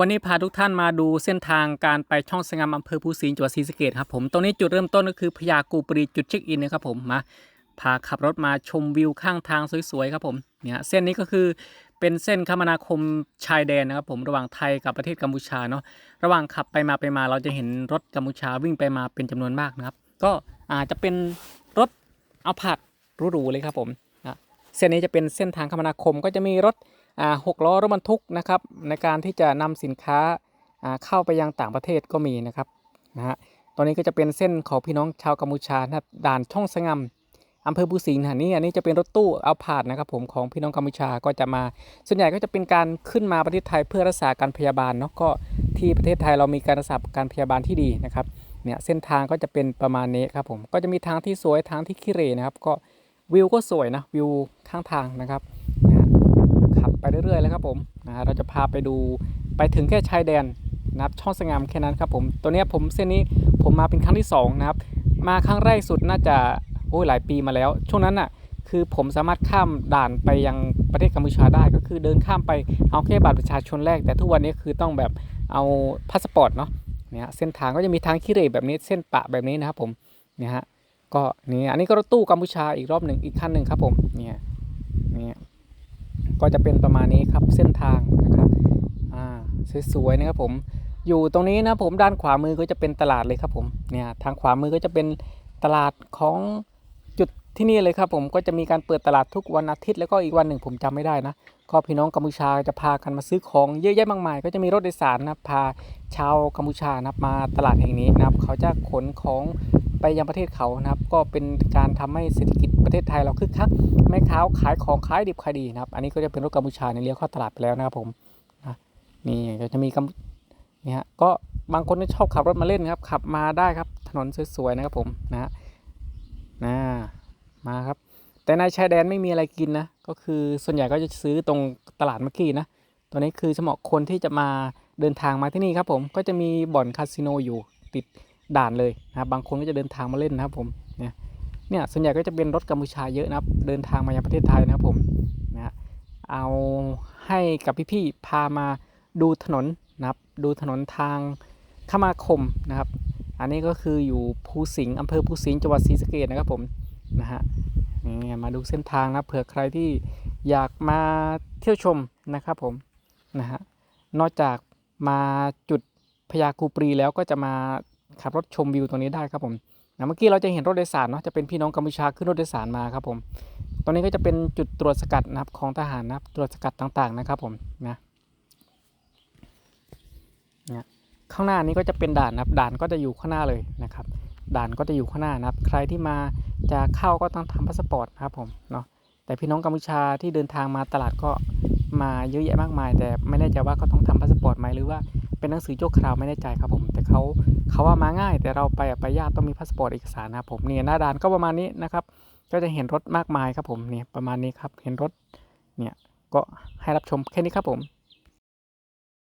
วันนี้พาทุกท่านมาดูเส้นทางการไปช่องสงามอำเภอภูสิงห์จังหวัดศรีสะเกษครับผมตรงนี้จุดเริ่มต้นก็คือพญากูปรีจุดเช็คอินนะครับผมมาพาขับรถมาชมวิวข้างทางสวยๆครับผมเนี่ยเส้นนี้ก็คือเป็นเส้นคมนาคมชายแดนนะครับผมระหว่างไทยกับประเทศกัมพูชาเนาะระหว่างขับไปมาไปมา เราจะเห็นรถกัมพูชาวิ่งไปมาเป็นจำนวนมากนะครับ ก็อาจจะเป็นรถเอาผาดหรูๆเลยครับผมนะเส้นนี้จะเป็นเส้นทางคมนาคมก็จะมีรถ หกล้อรถบรรทุกนะครับในการที่จะนำสินค้าอ่าเข้าไปยังต่างประเทศก็มีนะครับนะฮะตอนนี้ก็จะเป็นเส้นของพี่น้องชาวกัมพูชานะด่านช่องสงามอำเภอภูสิงห์นะนี่อันนี้จะเป็นรถตู้เอาผาดนะครับผมของพี่น้องกัมพูชาก็จะมา ส่วนใหญ่ก็จะเป็นการขึ้นมาประเทศไทยเพื่อรักษาการพยาบาลเนาะก็ที่ประเทศไทยเรามีการรักษาการพยาบาลที่ดีนะครับเนี่ยเส้นทางก็จะเป็นประมาณนี้ครับผมก็จะมีทางที่สวยทางที่ขี้เรนะครับ ก็วิวก็สวยนะวิวข้างทางนะครับ เรื่อยๆเลยครับผมนะฮะเราจะพาไปดูไปถึงแค่ชายแดนนะครับช่องสงามแค่นั้นครับผมตัวเนี้ยผมเส้นนี้ผมมาเป็นครั้งที่สองนะครับมาครั้งแรกสุดน่าจะโอ้ยหลายปีมาแล้ว ช่วงนั้นน่ะคือผมสามารถข้ามด่านไปยังประเทศกัมพูชาได้ก็คือเดินข้ามไปเอาแค่บัตรประชาชนแรก แต่ทุกวันนี้คือต้องแบบเอาพาสปอร์ตเนาะเนี่ยเส้นทางก็จะมีทางขี้เหร่แบบนี้เส้นปะแบบนี้นะครับผมเนี่ยฮะก็นี่อันนี้ก็รถตู้กัมพูชาอีกรอบหนึ่งอีกคันหนึ่งครับผมเนี่ย ก็จะเป็นประมาณนี้ครับเส้นทางนะครับอ่าสวยๆนะครับผมอยู่ตรงนี้นะผมด้านขวามือก็จะเป็นตลาดเลยครับผมเนี่ยทางขวามือก็จะเป็นตลาดของ ที่นี่เลยครับผมก็จะมีการเปิดตลาดทุกวันอาทิตย์แล้วก็อีกวันหนึ่งผมจำไม่ได้นะก็พี่น้องกัมพูชาจะพากันมาซื้อของเยอะแยะมากมาย ก็จะมีรถโดยสารนะพาชาวกัมพูชานะครับมาตลาดแห่งนี้นะครับเขาจะขนของไปยังประเทศเขานะครับ ก็เป็นการทำให้เศรษฐกิจประเทศไทยเราคึกคักแม่ค้าขายของขายดิบขายดีนะครับ อันนี้ก็จะเป็นรถกัมพูชาในเลี้ยวเข้าตลาดไปแล้วนะครับผมนะนี่ก็จะมีกัมนี่ฮะก็บางคนก็ชอบขับรถมาเล่นครับ ขับมาได้ครับถนนสวยๆนะครับผมนะนะ มาครับ แต่ในชายแดนไม่มีอะไรกินนะ ก็คือส่วนใหญ่ก็จะซื้อตรงตลาดเมื่อกี้นะ ตัวนี้คือเหมาะคนที่จะมาเดินทางมาที่นี่ครับผม ก็จะมีบ่อนคาสิโนอยู่ติดด่านเลยนะบบางคนก็จะเดินทางมาเล่นนะครับผม เนี่ย เนี่ยส่วนใหญ่ก็จะเป็นรถกัมพูชาเยอะนะครับ เดินทางมายังประเทศไทยนะครับผม นะเอาให้กับพี่ๆพามาดูถนนนะครับ ดูถนนทางคมาคมนะครับ อันนี้ก็คืออยู่ภูสิงห์อำเภอภูสิงห์จังหวัดศรีสะเกษนะครับผม นะฮะนี่มาดูเส้นทางนะเผื่อใครที่อยากมาเที่ยวชมนะครับผมนะฮะนอกจากมาจุดพญาคูปรีแล้วก็จะมาขับรถชมวิวตรงนี้ได้ครับผมนะเมื่อกี้เราจะเห็นรถโดยสารเนาะจะเป็นพี่น้องกัมพูชาขึ้นรถโดยสารมาครับผมตรงนี้ก็จะเป็นจุดตรวจสกัดนะครับของทหารนะครับตรวจสกัดต่างๆนะครับผมนะเนี่ยข้างหน้านี้ก็จะเป็นด่านนะครับด่านก็จะอยู่ข้างหน้าเลยนะครับ ด่านก็จะอยู่ข้างหน้านะครับ ใครที่มาจะเข้าก็ต้องทำพาสปอร์ตนะครับผมเนาะแต่พี่น้องกัมพูชาที่เดินทางมาตลาดก็มาเยอะแยะมากมาย แต่ไม่แน่ใจว่าเขาต้องทำพาสปอร์ตไหมหรือว่าเป็นหนังสือชั่วคราวไม่แน่ใจครับผม แต่เขาเขาว่ามาง่าย แต่เราไปไปยากต้องมีพาสปอร์ตเอกสารนะครับผมเนี่ยหน้าด่านก็ประมาณนี้นะครับ ก็จะเห็นรถมากมายครับผมเนี่ยประมาณนี้ครับเห็นรถเนี่ยก็ให้รับชมแค่นี้ครับผม